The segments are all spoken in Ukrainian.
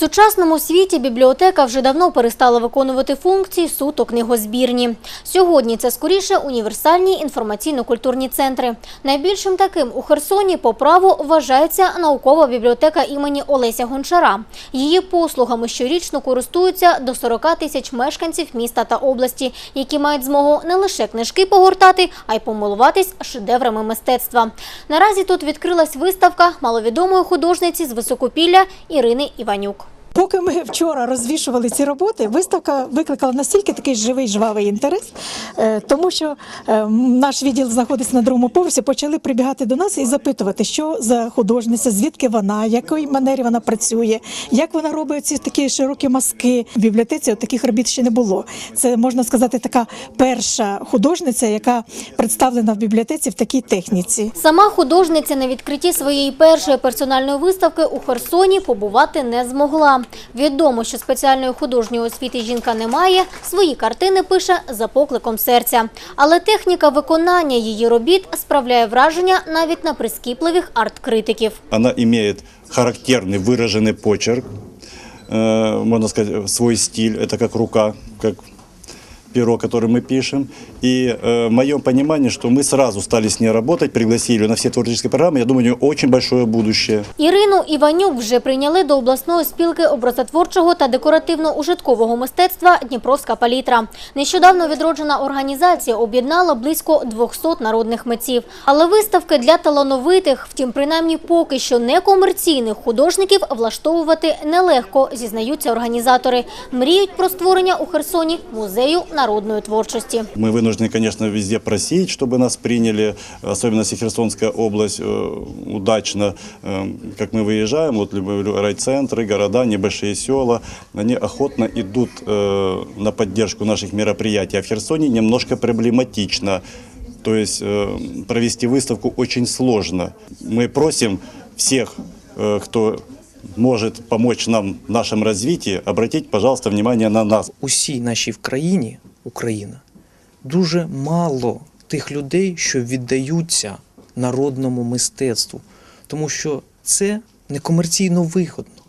сучасному світі бібліотека вже давно перестала виконувати функції суто книгозбірні. Сьогодні це скоріше універсальні інформаційно-культурні центри. Найбільшим таким у Херсоні по праву вважається наукова бібліотека імені Олеся Гончара. Її послугами щорічно користуються до 40 тисяч мешканців міста та області, які мають змогу не лише книжки погортати, а й помилуватись шедеврами мистецтва. Наразі тут відкрилась виставка маловідомої художниці з Високопілля Ірини Іванюк. Поки ми вчора розвішували ці роботи, виставка викликала настільки такий живий жвавий інтерес, е, тому що е, наш відділ знаходиться на другому поверсі. Почали прибігати до нас і запитувати, що за художниця, звідки вона, якої манері вона працює, як вона робить ці такі широкі маски. В бібліотеці от таких робіт ще не було. Це можна сказати, така перша художниця, яка представлена в бібліотеці в такій техніці. Сама художниця на відкритті своєї першої персональної виставки у Херсоні побувати не змогла. Відомо, що спеціальної художньої освіти жінка не має, свої картини пише за покликом серця. Але техніка виконання її робіт справляє враження навіть на прискіпливих арт-критиків. Она имеет характерный выраженный почерк, э, можно сказать, свой стиль. Это как рука, как перо, которым мы пишем. И э, в моем понимании, что мы сразу стали с ней работать, пригласили ее на все творческие программы, я думаю, у нее очень большое будущее. Ірину Іванюк вже прийняли до обласної спілки образотворчого та декоративно-ужиткового мистецтва Дніпровська палітра. Нещодавно відроджена організація об'єднала близько 200 народних митців. Але виставки для талановитих, втім, принаймні поки що не комерційних художників влаштовувати нелегко, зізнаються організатори. Мріють про створення у Херсоні музею народної творчості. Мы вынуждены, конечно, везде просить, чтобы нас приняли, особенно если Херсонская область э, удачно, э, как мы выезжаем, вот любые райцентры, города, небольшие села, они охотно идут э, на поддержку наших мероприятий. А в Херсоне немножко проблематично. То есть э, провести выставку очень сложно. Мы просим всех, э, кто может помочь нам в нашем развитии, обратить, пожалуйста, внимание на нас. усій нашій в країні, Україна, дуже мало тих людей, що віддаються народному мистецтву, тому що це не комерційно вигодно.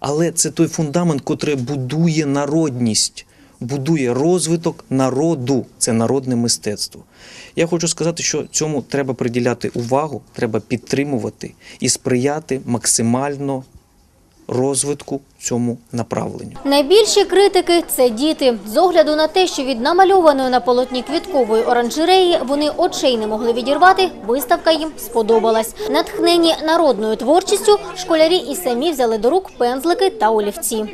Але це той фундамент, котрий будує народність, будує розвиток народу. Це народне мистецтво. Я хочу сказати, що цьому треба приділяти увагу, треба підтримувати і сприяти максимально розвитку цьому направленню. Найбільші критики – це діти. З огляду на те, що від намальованої на полотні квіткової оранжереї вони очей не могли відірвати, виставка їм сподобалась. Натхнені народною творчістю, школярі і самі взяли до рук пензлики та олівці.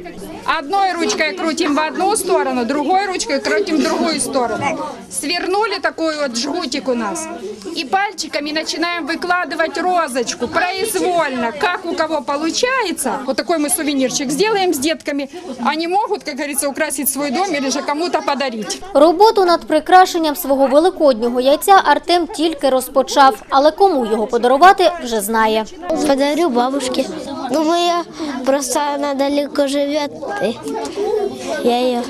Одной ручкой крутим в одну сторону, другой ручкой крутим в другую сторону. Свернули такой вот жгутик у нас. И пальчиками начинаем выкладывать розочку произвольно, как у кого получается. Вот такой мы сувенирчик сделаем с детками. Они могут, как говорится, украсить свой дом или же кому-то подарить. Роботу над прикрашенням свого великоднього яйця Артем тільки розпочав, але кому його подарувати вже знає. Подарю бабушке. Ну, моя просто она далеко живе. Я її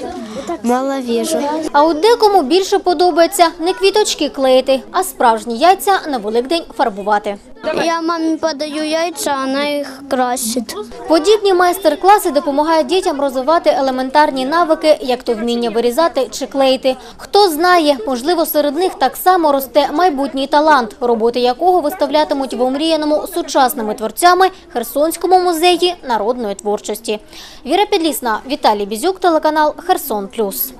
мало віжу. А от декому більше подобається не квіточки клеїти, а справжні яйця на Великдень фарбувати. Я маме подаю яйца, она их красит. Подібні майстер-класи допомагають дітям розвивати елементарні навики, як то вміння вирізати чи клеїти. Хто знає, можливо, серед них так само росте майбутній талант, роботи якого виставлятимуть в омріяному сучасними творцями Херсонському музеї народної творчості. Віра Підлісна, Віталій Бізюк, телеканал Херсон Плюс.